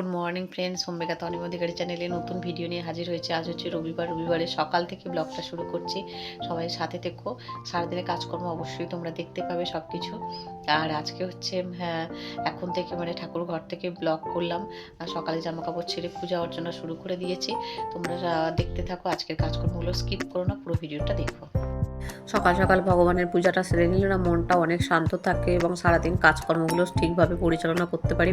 Good morning friends হোমবেকা তনিম অধিকারী চ্যানেলে নতুন ভিডিও নিয়ে হাজির হয়েছে। আজ হচ্ছে রবিবার, রবিবারে সকাল থেকে ব্লগটা শুরু করছি। সবাই সাথে থেকো। সারাদিনের কাজকর্ম অবশ্যই তোমরা দেখতে পাবে সব কিছু আর আজকে হচ্ছে হ্যাঁ এখন থেকে মানে ঠাকুর ঘর থেকে ব্লগ করলাম। আর সকালে জামা কাপড় ছেড়ে পূজা অর্চনা শুরু করে দিয়েছি। তোমরা দেখতে থাকো। আজকের কাজকর্মগুলো স্কিপ করো না, পুরো ভিডিওটা দেখো। সকাল সকাল ভগবানের পূজাটা সেরে নিলে না মনটা অনেক শান্ত থাকে এবং সারাদিন কাজকর্মগুলো ঠিকভাবে পরিচালনা করতে পারি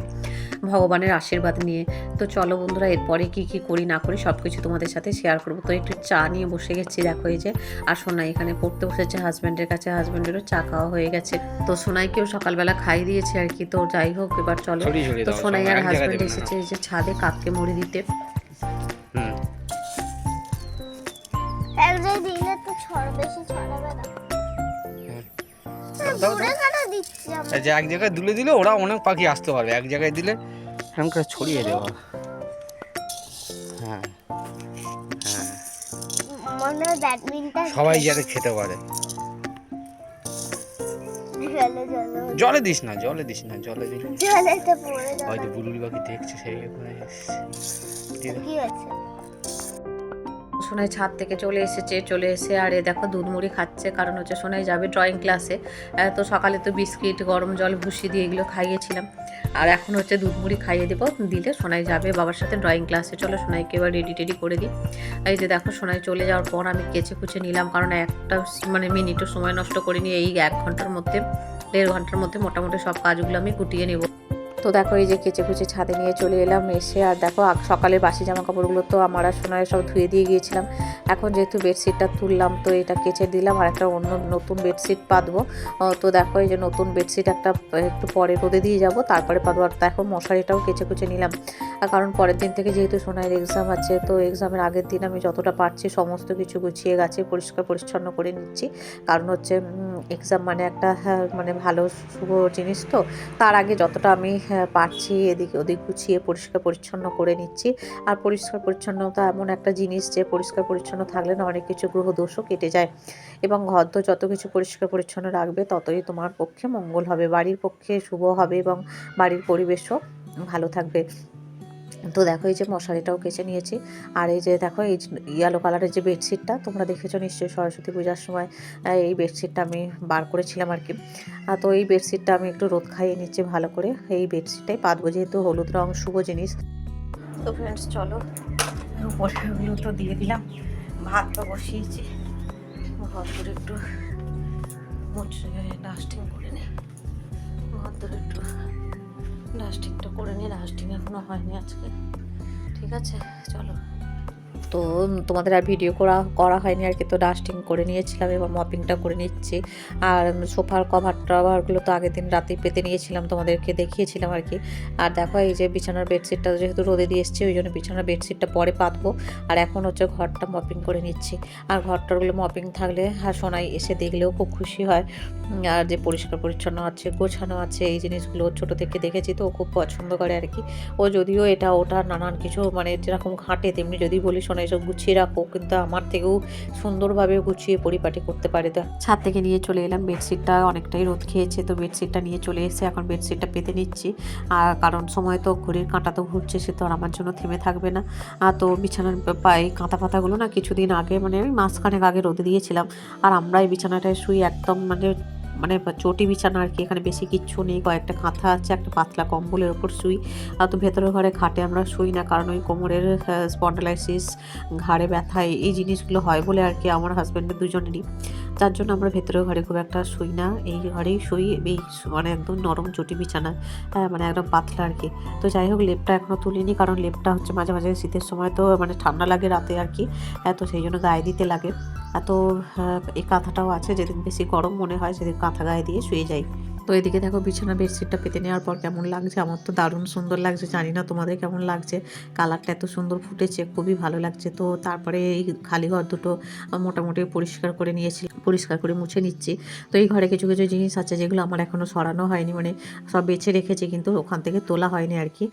ভগবানের আশীর্বাদ নিয়ে। তো চলো বন্ধুরা এরপরে কি কি করি না করি সব কিছু তোমাদের সাথে শেয়ার করব। তো একটু চা নিয়ে বসে গেছি দেখো এই যে আর সোনাই এখানে পড়তে বসেছে হাজব্যান্ডের কাছে হাজব্যান্ডেরও চা খাওয়া হয়ে গেছে। তো সোনাইকেও সকালবেলা খাই দিয়েছে আর কি তো যাই হোক এবার চলো। তো সোনাই আর হাজব্যান্ড এসেছে এই যে ছাদে কাককে মুড়ি দিতে। হুম। ছড় বেশি ছড়াবে না। দাও, দূরে কেন দিচ্ছি আমি এই যে এক জায়গায় দুলে দিলে ওরা অনেক পাখি আসতে পারবে। এক জায়গায় দিলে করে ছড়িয়ে দেওয়া। হ্যাঁ হ্যাঁ। হয় সবাই যাতে খেতে পারে। জলে দিস না জলে দিস না জলে যাবে। হয়তো বুলুরি পাখি দেখছে সেই ওখানে সোনাই ছাদ থেকে চলে এসেছে, চলে এসে আর এ দেখো দুধমুড়ি খাচ্ছে, কারণ হচ্ছে সোনাই যাবে ড্রয়িং ক্লাসে তো সকালে তো বিস্কিট, গরম জল ভুষি দিয়ে এগুলো খাইয়েছিলাম। আর এখন হচ্ছে দুধ মুড়ি খাইয়ে দেবো, দিলে সোনাই যাবে বাবার সাথে ড্রয়িং ক্লাসে চলো সোনাইকে এবার রেডি টেডি করে দিই। এই যে দেখো সোনাই চলে যাওয়ার পর আমি কেচে কুচে নিলাম, কারণ একটা মানে মিনিটও সময় নষ্ট করিনি, এই এক ঘণ্টার মধ্যে, দেড় ঘণ্টার মধ্যে মোটামুটি সব কাজগুলো আমি গুটিয়ে নেব। তো দেখো এই যে কেচে কুচে ছাদে নিয়ে চলে এলাম এসে আর দেখো আগ- সকালে বাসি জামা কাপড়গুলো তো আমার আর সোনায় সব ধুয়ে দিয়ে গিয়েছিলাম। এখন যেহেতু বেডশিটটা তুললাম তো এটা কেচে দিলাম আর একটা অন্য নতুন বেডশিট পাতবো। তো দেখো এই যে নতুন বেডশিট একটা একটু পরে রোদে দিয়ে যাব তারপরে পাতবো। আর দেখো মশারিটাও কেচে কুচে নিলাম। কারণ পরের দিন থেকে যেহেতু সোনাইয়ের এক্সাম আছে তো এক্সামের আগের দিন আমি যতটা পারছি সমস্ত কিছু গুছিয়ে গাছে পরিষ্কার পরিচ্ছন্ন করে নিচ্ছি। কারণ হচ্ছে এক্সাম মানে একটা হ্যাঁ, মানে ভালো শুভ জিনিস তো। তার আগে যতটা আমি হ্যাঁ, পারছি। এদিক ওদিক গুছিয়ে পরিষ্কার পরিচ্ছন্ন করে নিচ্ছি। আর পরিষ্কার পরিচ্ছন্নতা এমন একটা জিনিস যে পরিষ্কার পরিচ্ছন্ন থাকলে না অনেক কিছু গ্রহ দোষও কেটে যায়। এবং ঘর তো যত কিছু পরিষ্কার পরিচ্ছন্ন রাখবে ততই তোমার পক্ষে মঙ্গল হবে। বাড়ির পক্ষে শুভ হবে এবং বাড়ির পরিবেশও ভালো থাকবে। তো দেখো এই যে মশারিটাও কেচে নিয়েছি। আর এই যে দেখো এই ইয়েলো কালারের যে বেডশিটটা তোমরা দেখেছ নিশ্চয়ই সরস্বতী পূজার সময় এই বেডশিটটা আমি বার করেছিলাম আর কি। আর তো এই বেডশিটটা আমি একটু রোদ খাইয়ে নিচ্ছি ভালো করে। এই বেডশিটটাই পাতবো যেহেতু হলুদ রং, শুভ জিনিস। তো ফ্রেন্ডস চলো উপরেগুলো তো দিয়ে দিলাম। ভাত তো বসিয়েছি। ঘর করে একটু মুছে ডাস্টিং করে নিই ঘর একটু ডাস্টিংটা করে নিই ডাস্টিং এখনও হয়নি আজকে। ঠিক আছে চলো। তো তোমাদের আর ভিডিও করা করা হয়নি আর কি। তো ডাস্টিং করে নিয়েছিলাম এবার মপিংটা করে নিচ্ছি। আর সোফার কভার টভারগুলো তো আগের দিন রাতেই পেতে নিয়েছিলাম, তোমাদেরকে দেখিয়েছিলাম আর কি। আর দেখো, এই যে বিছানার বেডশিটটা যেহেতু রোদে দিয়ে এসছি ওই জন্য বিছানার বেডশিটটা পরে পাতবো। আর এখন হচ্ছে ঘরটা মপিং করে নিচ্ছি। আর ঘরটারগুলো মপিং থাকলে আর সোনাই এসে দেখলেও খুব খুশি হয়। আর যে পরিষ্কার পরিচ্ছন্ন আছে, গোছানো আছে, এই জিনিসগুলো ছোটো থেকে দেখেছি তো খুব পছন্দ করে আর কি। ও যদিও এটা ওটা নানান কিছু মানে যেরকম ঘাঁটে তেমনি যদি বলি শোনা এসব গুছিয়ে রাখো, কিন্তু আমার থেকেও সুন্দরভাবে গুছিয়ে পরিপাটি করতে পারে তো। ছাদ থেকে নিয়ে চলে এলাম, বেডশিটটা অনেকটাই রোদ খেয়েছে, তো বেডশিটটা নিয়ে চলে এসে এখন বেডশিটটা পেতে নিচ্ছি। আর কারণ সময় তো ঘড়ির কাঁটা তো ঘুরছে, সে তো আর আমার জন্য থেমে থাকবে না। আর তো বিছানার পায়ে কাঁথা পাতাগুলো না কিছুদিন আগে মানে আমি মাসখানেক আগে রোদে দিয়েছিলাম। আর আমরা এই বিছানাটায় শুই একদম মানে মানে চটি বিছানা আর কি, এখানে বেশি কিচ্ছু নেই। কয়েকটা কাঁথা আছে, একটা পাতলা কম্বলের ওপর শুই। আর তো ভেতরের ঘরে খাটে আমরা শুই না, কারণ ওই কোমরের স্পন্ডালাইসিস ঘাড়ে ব্যথা, এই- এই জিনিসগুলো হয় বলে আর কি আমার হাজব্যান্ডের দুজনেরই। যার জন্য আমরা ভেতরের ঘরে খুব একটা শুই না। এই ঘরেই শুই এই মানে একদম নরম চটি বিছানা হ্যাঁ মানে একদম পাতলা আর কি। তো যাই হোক লেপটা এখনও তুলিনি কারণ লেপটা হচ্ছে মাঝে মাঝে শীতের সময় তো মানে ঠান্ডা লাগে রাতে আর কি হ্যাঁ, তো সেই জন্য গায়ে দিতে লাগে। এত এই কাঁথাটাও আছে যেদিন বেশি গরম মনে হয় সেদিন কাঁথা গায়ে দিয়ে শুয়ে যাই। তো এদিকে দেখো বিছানা বেডশিটটা পেতে নেওয়ার পর কেমন লাগছে? আমার তো দারুণ সুন্দর লাগছে। জানি না তোমাদের কেমন লাগছে। কালারটা এত সুন্দর ফুটেছে, খুবই ভালো লাগছে। তো তারপরে এই খালি ঘর দুটো মোটামুটি পরিষ্কার করে নিয়েছি, পরিষ্কার করে মুছে নিচ্ছি। তো এই ঘরে কিছু কিছু জিনিস আছে যেগুলো আমার এখনও সরানো হয়নি মানে সব বেছে রেখেছি, কিন্তু ওখান থেকে তোলা হয়নি আর কি।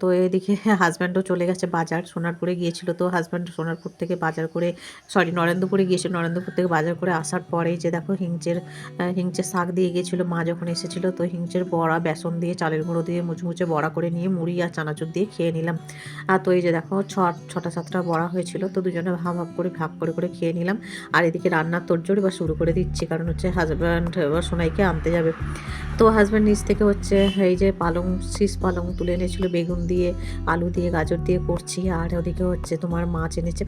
তো এদিকে হাজব্যান্ডও চলে গেছে বাজার, সোনারপুরে গিয়েছিল। তো হাজব্যান্ড সোনারপুর থেকে বাজার করে সরি নরেন্দ্রপুরে গিয়েছিল। নরেন্দ্রপুর থেকে বাজার করে আসার পরেই যে দেখো হিংচের হিংচের শাক দিয়ে গিয়েছিল। মা যখন এসেছিল। তো হিংচের বড়া, বেসন দিয়ে, চালের গুঁড়ো দিয়ে মুচমুচে বড়া করে নিয়ে মুড়ি আর চানাচুর দিয়ে খেয়ে নিলাম। আর তো এই যে দেখো, ছ, ছটা, সাতটা বড়া হয়েছিল, তো দুজনে ভাগ ভাগ করে ভাগ, করে করে খেয়ে নিলাম। আর এদিকে রান্নার তোড়জোড় এবার শুরু করে দিচ্ছি, কারণ হচ্ছে হাজব্যান্ড এবার সোনাইকে আনতে যাবে। তো হাজব্যান্ড নিচ থেকে হচ্ছে এই যে পালং, শীষ পালং তুলে এনেছিল, বেগুন দিয়ে, আলু দিয়ে, গাজর দিয়ে করছি। আর ওদিকে হচ্ছে তোমার মাছ এনেছে।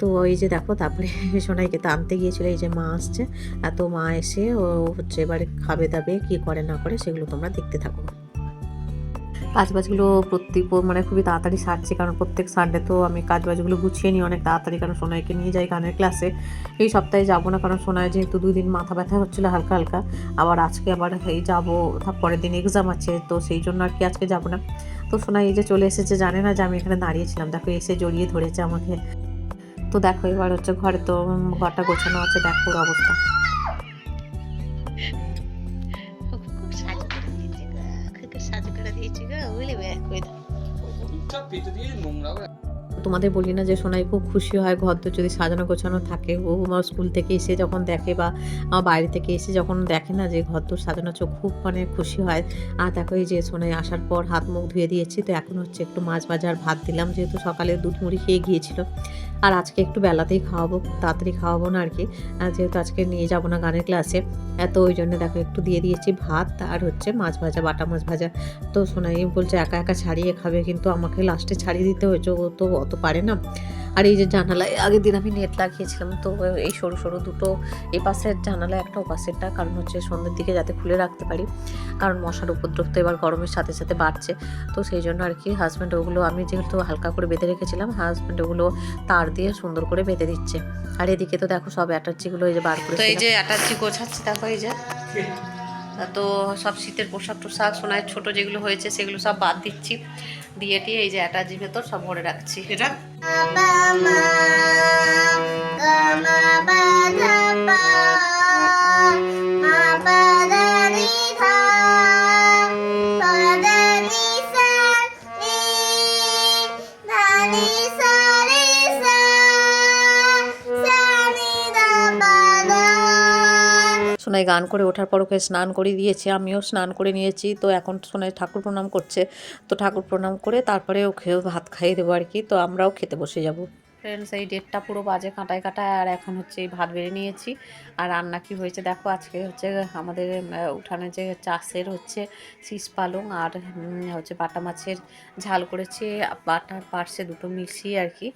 তো এই যে দেখো, তারপরে সোনাইকে তো আনতে গিয়েছিল, এই যে মা আসছে। এত মা এসে ও হচ্ছে এবারে খাবে দাবে, কি করে, না করে সেগুলো তোমরা দেখতে থাকো। কাজ বাজগুলো প্রত্যেক মানে খুবই তাড়াতাড়ি সারছি, কারণ প্রত্যেক সানডে তো আমি কাজ বাজগুলো গুছিয়ে নিই অনেক তাড়াতাড়ি, কারণ সোনাইকে নিয়ে যাই গানের ক্লাসে এই সপ্তাহে যাব না, কারণ সোনায় যেহেতু দুদিন মাথা ব্যথা হচ্ছিল হালকা হালকা, আবার আজকে আবার এই যাব তারপরের দিন এক্সাম আছে, তো সেই জন্য আর কি আজকে যাব না। তো সোনাই এই যে চলে এসেছে, জানে না যে আমি এখানে দাঁড়িয়েছিলাম, দেখো এসে জড়িয়ে ধরেছে আমাকে। তো দেখো এবার হচ্ছে ঘরে তো ঘরটা গোছানো আছে, দেখো অবস্থা। তোমাদের বলি না যে সোনাই খুব খুশি হয় ঘর তো যদি সাজানো গোছানো থাকে। ও আমার স্কুল থেকে এসে যখন দেখে বা আমার বাইরে থেকে এসে যখন দেখে না যে ঘর তো সাজানো চোখ খুব মানে খুশি হয়। আর দেখো এই যে সোনাই আসার পর হাত মুখ ধুয়ে দিয়েছি তো এখন হচ্ছে একটু মাছ ভাজা আর ভাত দিলাম যেহেতু সকালে দুধ মুড়ি খেয়ে গিয়েছিল। আর আজকে একটু বেলাতেই খাওয়াবো খুব তাড়াতাড়ি খাওয়াবো না আর কি। আর যেহেতু আজকে নিয়ে যাব না গানের ক্লাসে এত ওই জন্য দেখো একটু দিয়ে দিয়েছি ভাত আর হচ্ছে মাছ ভাজা বাটা মাছ ভাজা। তো সোনাই বলছে একা একা ছাড়িয়ে খাবে কিন্তু আমাকে লাস্টে ছাড়িয়ে দিতে হয়েছে ও তো অত পারে না। আর এই যে জানালায় আগের দিন আমি নেট লাগিয়েছিলাম তো এই সরু সরু দুটো এই পাশের জানালা একটা ও পাশেরটা কারণ হচ্ছে সন্ধ্যের দিকে যাতে খুলে রাখতে পারি কারণ মশার উপদ্রব তো এবার গরমের সাথে সাথে বাড়ছে। তো সেই জন্য আর কি হাজব্যান্ড ওগুলো আমি যেহেতু হালকা করে বেঁধে রেখেছিলাম হাজব্যান্ড ওগুলো তার দিয়ে সুন্দর করে বেঁধে দিচ্ছে। আর এদিকে তো দেখো সব অ্যাটাচিগুলো এই যে বার করে এই যে অ্যাটাচি গোছাচ্ছি দেখো এই যায়। তো সব শীতের পোশাক টোশাক সোনায় ছোট যেগুলো হয়েছে সেগুলো সব বাদ দিচ্ছি। দিয়ে টিয়ে এই যে অ্যাটাচি ভেতর সব ভরে রাখছি। এটা? মা সোনাই গান করে ওঠার পর ওকে স্নান করে দিয়েছে আমিও স্নান করে নিয়েছি। তো এখন সোনাই ঠাকুর প্রণাম করছে। তো ঠাকুর প্রণাম করে তারপরে ওকে ভাত খাইয়ে দেবো আর কি। তো আমরাও খেতে বসে যাব। ফ্রেন্ডস এই ডেটটা পুরো বাজে কাঁটায় কাঁটায় আর এখন হচ্ছে এই ভাত বেড়ে নিয়েছি। আর রান্না কি হয়েছে দেখো আজকে হচ্ছে আমাদের উঠানে যে চাষের হচ্ছে শীষ পালং আর হচ্ছে বাটা মাছের ঝাল করেছি। বাটার পার্সে দুটো মিশিয়ে আর কি।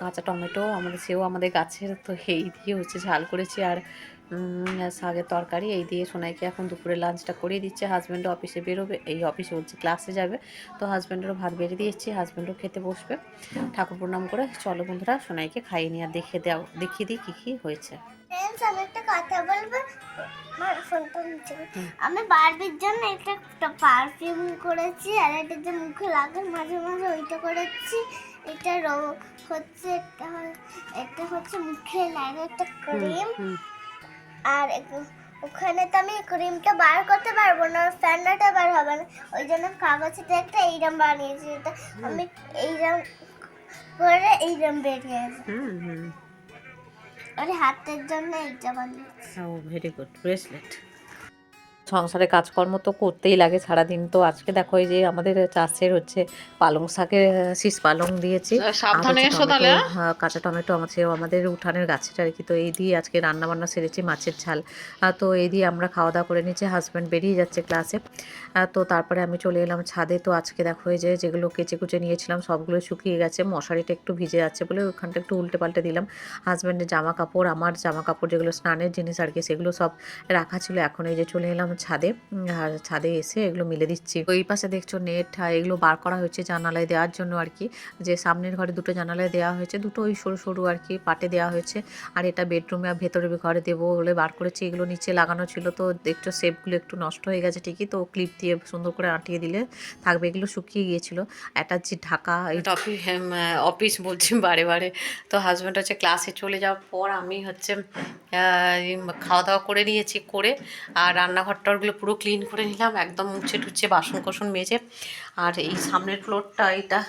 কাঁচা টমেটো আমাদের সেও আমাদের গাছের তো এই দিয়ে হচ্ছে ঝাল করেছি। আর শাকের তরকারি এই দিয়ে সোনাইকে এখন দুপুরে লাঞ্চটা করিয়ে দিচ্ছে। হাজব্যান্ডও অফিসে বেরোবে এই অফিসে বলছে ক্লাসে যাবে। তো হাজব্যান্ডেরও ভাত বেড়ে দিয়েছি হাজব্যান্ডও খেতে বসবে। ঠাকুর প্রণাম করে চলো বন্ধুরা সোনাইকে খাইয়ে নিয়ে আর দেখে দাও দেখিয়ে দিই কী কী হয়েছে। আমি একটা কথা বলব? আমার ফোনটা নিচে আমি বারবির জন্য একটা পারফিউম করেছি আর এটা যে মুখে লাগে মাঝে মাঝে ওইটা করেছি। এটা হচ্ছে এটা হচ্ছে মুখে লাগে একটা ক্রিম আর ওখানে তো আমি ক্রিমটা বার করতে পারব না ফ্যান্ডাটা বার হবে না। ওই জন্য কাগজটা একটা এইরম বানিয়েছি আমি এইরম করে এইরম বেরিয়ে আসি হুম হুম। আর হাতের জন্য এইটা বানিয়েছি। ও ভেরি গুড ব্রেসলেট সংসারে কাজকর্ম তো করতেই লাগে সারাদিন। তো আজকে দেখো এই যে আমাদের চাষের হচ্ছে পালং শাকের শীষ পালং দিয়েছি। হ্যাঁ, কাঁচা টমেটো আছে আমাদের উঠানের গাছের আর কি। তো এই দিয়ে আজকে রান্না বান্না সেরেছি মাছের ঝাল। তো এই দিয়ে আমরা খাওয়া দাওয়া করে নিচ্ছি হাজব্যান্ড বেরিয়ে যাচ্ছে ক্লাসে তো তারপরে আমি চলে এলাম ছাদে। তো আজকে দেখো এই যে যেগুলো কেচে কুচে নিয়েছিলাম সবগুলো শুকিয়ে গেছে মশারিটা একটু ভিজে যাচ্ছে বলে ওখানটা একটু উল্টে পাল্টে দিলাম। হাজব্যান্ডের জামা কাপড় আমার জামা কাপড় যেগুলো স্নানের জিনিস আর কি সেগুলো সব রাখা ছিল। এখন এই যে চলে এলাম ছাদে আর ছাদে এসে এগুলো মিলে দিচ্ছি। ওই পাশে দেখছ নেট এগুলো বার করা হয়েছে জানালায় দেওয়ার জন্য আর কি। যে সামনের ঘরে দুটো জানালায় দেওয়া হয়েছে, দুটো ওই সরু সরু আর কি পাটে দেওয়া হয়েছে। আর এটা বেডরুমে আর ভেতরে ঘরে দেবো বলে বার করেছি, এগুলো নিচে লাগানো ছিল। তো দেখছ শেপগুলো একটু নষ্ট হয়ে গেছে ঠিকই, তো ক্লিপ দিয়ে সুন্দর করে আঁটিয়ে দিলে থাকবে, এগুলো শুকিয়ে গিয়েছিল। অ্যাটাচি ঢাকা, এই অফিস বলছি বারে বারে। তো হাজব্যান্ড হচ্ছে ক্লাসে চলে যাওয়ার পর আমি হচ্ছে খাওয়া দাওয়া করে নিয়েছি, করে, আর রান্নাঘরটারগুলো পুরো ক্লিন করে নিলাম একদম মুছে টুচ্ছে বাসন কোসন মেজে। আর এই সামনের ফ্লোরটা এটা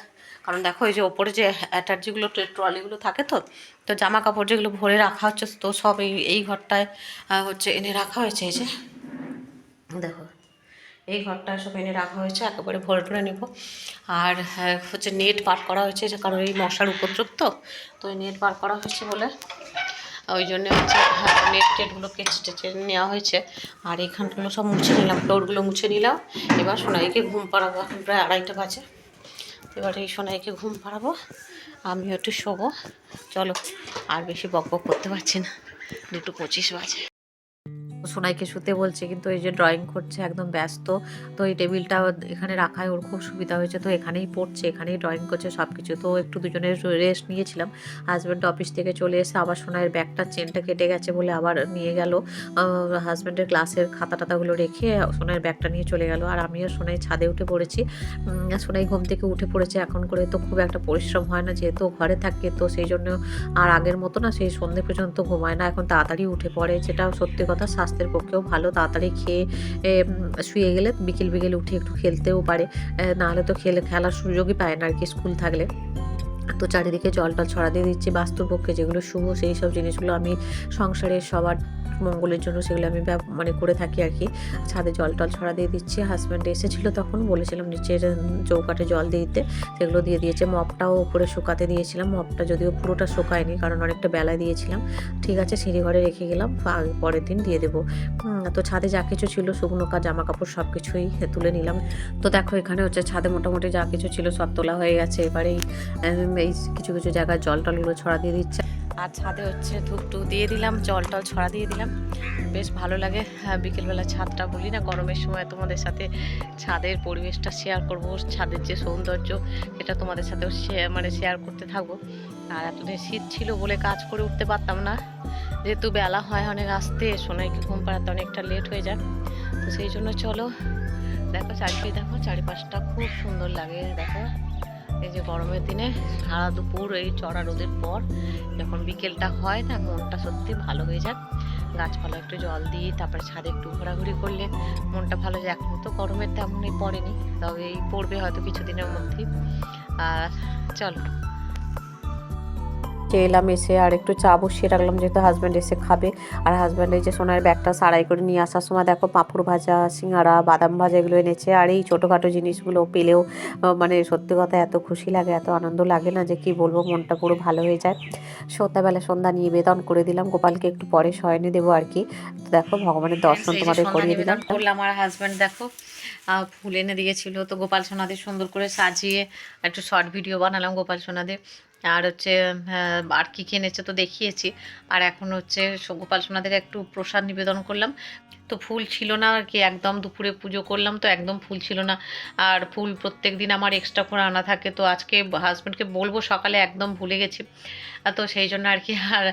কারণ দেখো এই যে ওপরে যে অ্যাটার্জিগুলো ট্রলিগুলো থাকে তো তো জামা কাপড় যেগুলো ভরে রাখা হচ্ছে তো সব এই এই ঘরটায় হচ্ছে এনে রাখা হয়েছে এই যে। দেখো এই ঘরটা সব এনে রাখা হয়েছে একেবারে ভরে ভরে নেব। আর হ্যাঁ, হচ্ছে নেট পার করা হয়েছে যে কারণ এই মশার উপদ্রব তো তো নেট পার করা হয়েছে বলে। ওই জন্য হচ্ছে হ্যাঁ, নেট টেটগুলো কেচে টেচে নেওয়া হয়েছে। আর এখানগুলো সব মুছে নিলাম ফ্লোরগুলো মুছে নিলাম। এবার সোনাইকে ঘুম পাড়াবো এখন প্রায় আড়াইটা বাজে। এবার এই সোনাইকে ঘুম পাড়াবো আমিও একটু শোবো। চলো আর বেশি বক বক করতে পারছি না। দুটো পঁচিশ বাজে। সোনাইকে শুতে বলছে, কিন্তু এই যে ড্রয়িং করছে, একদম ব্যস্ত। তো এই টেবিলটা এখানে রাখায় ওর খুব সুবিধা হয়েছে। তো এখানেই পড়ছে, এখানেই ড্রয়িং করছে সব কিছু তো একটু দুজনের রেস্ট নিয়েছিলাম। হাজব্যান্ড অফিস থেকে চলে এসে আবার সোনাইয়ের ব্যাগটা চেনটা কেটে গেছে বলে আবার নিয়ে গেল। হাজব্যান্ডের ক্লাসের খাতা টাতাগুলো রেখে সোনাইয়ের ব্যাগটা নিয়ে চলে গেল। আর আমিও সোনাই ছাদে উঠে পড়েছি। সোনাই ঘুম থেকে উঠে পড়েছে এখন করে তো খুব একটা পরিশ্রম হয় না, যেহেতু ঘরে থাকে। তো সেই জন্য আর আগের মতো না, সেই সন্ধে পর্যন্ত ঘুমায় না। এখন তাড়াতাড়ি উঠে পড়ে, যেটা সত্যি কথা, স্বাস্থ্যের পক্ষেও ভালো। তাড়াতাড়ি খেয়ে শুয়ে গেলে বিকেল বিকেল উঠে একটু খেলতেও পারে। নাহলে তো খেলে, খেলার সুযোগই পায় না আর কি স্কুল থাকলে। তো চারিদিকে জল টল ছড়া দিয়ে দিচ্ছি বাস্তুর পক্ষে যেগুলো শুভ সেই সব জিনিসগুলো আমি সংসারের সবার মঙ্গলের জন্য সেগুলো আমি মানে করে থাকি আর কি। ছাদে জল টল ছড়া দিয়ে দিচ্ছি হাজব্যান্ড এসেছিল তখন, বলেছিলাম নিচের চৌকাঠে জল দিতে, সেগুলো দিয়ে দিয়েছে। মপটাও উপরে শুকাতে দিয়েছিলাম মপটা যদিও পুরোটা শুকায়নি, কারণ অনেকটা বেলায় দিয়েছিলাম। ঠিক আছে সিঁড়িঘরে রেখে গেলাম পরের দিন দিয়ে দেবো। তো ছাদে যা কিছু ছিল, শুকনো কাজ জামা কাপড় সব কিছুই তুলে নিলাম। তো দেখো এখানে হচ্ছে ছাদে মোটামুটি যা কিছু ছিল সব তোলা হয়ে গেছে। এবারে এই, কিছু কিছু জায়গায় জল টলগুলো ছড়া দিয়ে দিচ্ছে। আর ছাদে হচ্ছে ধূপ দিয়ে দিলাম জল টল ছড়া দিয়ে দিলাম। বেশ ভালো লাগে। হ্যাঁ বিকেলবেলা ছাদটা বলি না গরমের সময় তোমাদের সাথে ছাদের পরিবেশটা শেয়ার করব ছাদের যে সৌন্দর্য এটা তোমাদের সাথেও শেয়ার মানে শেয়ার করতে থাকব। আর এতদিন শীত ছিল বলে কাজ করে উঠতে পারতাম না। যেহেতু বেলা হয় অনেক আসতে সোনাইকে ঘুম পাড়াতে অনেকটা লেট হয়ে যায়। তো সেই জন্য চলো দেখো চারিদিকে দেখো চারিপাশটা খুব সুন্দর লাগে দেখো। এই যে গরমের দিনে সারা দুপুর এই চড়া রোদের পর যখন বিকেলটা হয় না মনটা সত্যি ভালো হয়ে যায়। গাছপালা একটু জল দিই তারপরে ছাদে একটু ঘোরাঘুরি করলে মনটা ভালো যায়। এখন তো গরমের তেমনই পড়েনি, তবে এই পড়বে হয়তো কিছুদিনের মধ্যেই। আর চলো। যে এলাম এসে আর একটু চা বসিয়ে রাখলাম যেহেতু হাজব্যান্ড এসে খাবে। আর হাজব্যান্ড এই যে সোনার ব্যাগটা সারাই করে নিয়ে আসার সময় দেখো পাঁপড় ভাজা সিঙ্গারা বাদাম ভাজা এগুলো এনেছে। আর এই ছোটোখাটো জিনিসগুলো পেলেও মানে সত্যি কথা এত খুশি লাগে এত আনন্দ লাগে না যে কি বলব মনটা পুরো ভালো হয়ে যায়। সন্ধ্যাবেলা সন্ধ্যা নিবেদন করে দিলাম। গোপালকে একটু পরে শয়নে দেবো আর কি। তো দেখো ভগবানের দর্শন তোমাদের করিয়ে দিলাম নিবেদন করলাম আর হাজব্যান্ড দেখো ফুল এনে দিয়েছিল। তো গোপাল সোনাদের সুন্দর করে সাজিয়ে একটু শর্ট ভিডিও বানালাম গোপাল সোনাদের। আর হচ্ছে আর কী কী এনেছে তো দেখিয়েছি। আর এখন হচ্ছে গোপাল সোনাদের একটু প্রসাদ নিবেদন করলাম। তো ফুল ছিল না আর কি, একদম দুপুরে পুজো করলাম তো একদম ফুল ছিল না। আর ফুল প্রত্যেক দিন আমার এক্সট্রা করে আনা থাকে তো আজকে হাজব্যান্ডকে বলব সকালে একদম ভুলে গেছি। তো সেই জন্য আর কি আর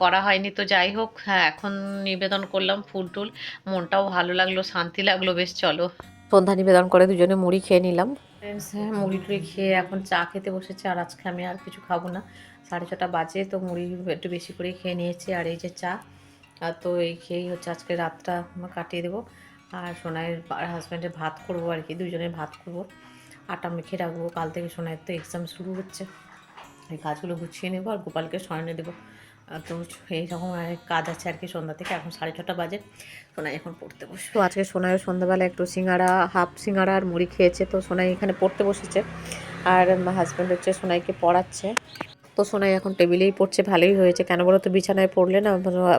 করা হয়নি তো যাই হোক হ্যাঁ এখন নিবেদন করলাম ফুল টুল। মনটাও ভালো লাগল, শান্তি লাগল, বেশ চলো। সন্ধ্যা নিবেদন করে দুজনে মুড়ি খেয়ে নিলাম। ফ্রেন্ডস হ্যাঁ মুড়ি টুড়ি খেয়ে এখন চা খেতে বসেছে আর আজকে আমি আর কিছু খাব না। সাড়ে ছটা বাজে, তো মুড়ি একটু বেশি করে খেয়ে নিয়েছি। আর এই যে চা তো এই খেয়েই হচ্ছে আজকে রাতটা কাটিয়ে দেবো। আর সোনাইয়ের হাজব্যান্ডের ভাত করব আর কি, দুজনের ভাত করব। আটা মেখে রাখব। কাল থেকে সোনাইয়ের তো এক্সাম শুরু হচ্ছে। এই কাজগুলো গুছিয়ে নেব আর গোপালকে শয়নে দেবো। তো এইরকম অনেক কাজ আছে আর কি সন্ধ্যা থেকে, এখন সাড়ে ছটা বাজে, সোনাই এখন পড়তে বসে তো আজকে সোনাইয়ের সন্ধ্যাবেলা একটু সিঙ্গারা, হাফ সিঙ্গারা আর মুড়ি খেয়েছে, তো সোনাই এখানে পড়তে বসেছে। আর হাজব্যান্ড হচ্ছে সোনাইকে পড়াচ্ছে। তো সোনাই এখন টেবিলেই পড়ছে, ভালোই হয়েছে। কেন বলো তো, বিছানায় পড়লে না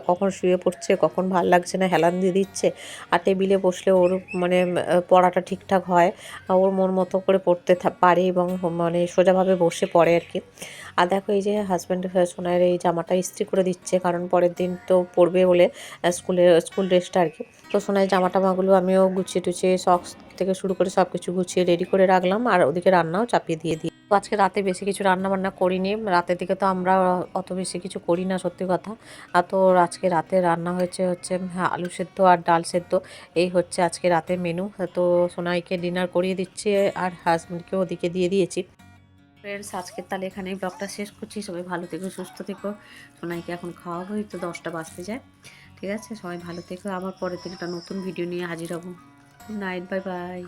কখন শুয়ে পড়ছে, কখন ভালো লাগছে না, হেলান দিয়ে দিচ্ছে। আর টেবিলে বসলে ওর মানে পড়াটা ঠিকঠাক হয় ওর মন মতো করে পড়তে পারে এবং মানে সোজাভাবে বসে পড়ে আর কি। আর দেখো এই যে হাজব্যান্ড সোনাইয়ের এই জামাটা ইস্ত্রি করে দিচ্ছে, কারণ পরের দিন তো পড়বে বলে স্কুলে, স্কুল ড্রেসটা আর কি। তো সোনাই জামা টামাগুলো আমিও গুছিয়ে টুছিয়ে সক্স থেকে শুরু করে সব কিছু গুছিয়ে রেডি করে রাখলাম, আর ওদিকে রান্নাও চাপিয়ে দিয়ে দিই তো আজকে রাতে বেশি কিছু রান্না বান্না করিনি। রাতের দিকে তো আমরা অত বেশি কিছু করি না, সত্যি কথা। তো আজকে রাতে রান্না হয়েছে হচ্ছে হ্যাঁ আলু সেদ্ধ আর ডাল সেদ্ধ। এই হচ্ছে আজকে রাতের মেনু তো সোনাইকে ডিনার করিয়ে দিচ্ছি আর হাজব্যান্ডকে ওদিকে দিয়ে দিয়েছি। ফ্রেন্ডস আজকে তাহলে এখানেই ব্লগটা শেষ করছি। সবাই ভালো থেকো, সুস্থ থেকো। সোনাইকে এখন খাওয়াবোই তো দশটা বাজতে যায়। ঠিক আছে? সবাই ভালো থেকো। আবার পরের দিন একটা নতুন ভিডিও নিয়ে হাজির হব। Good night bye bye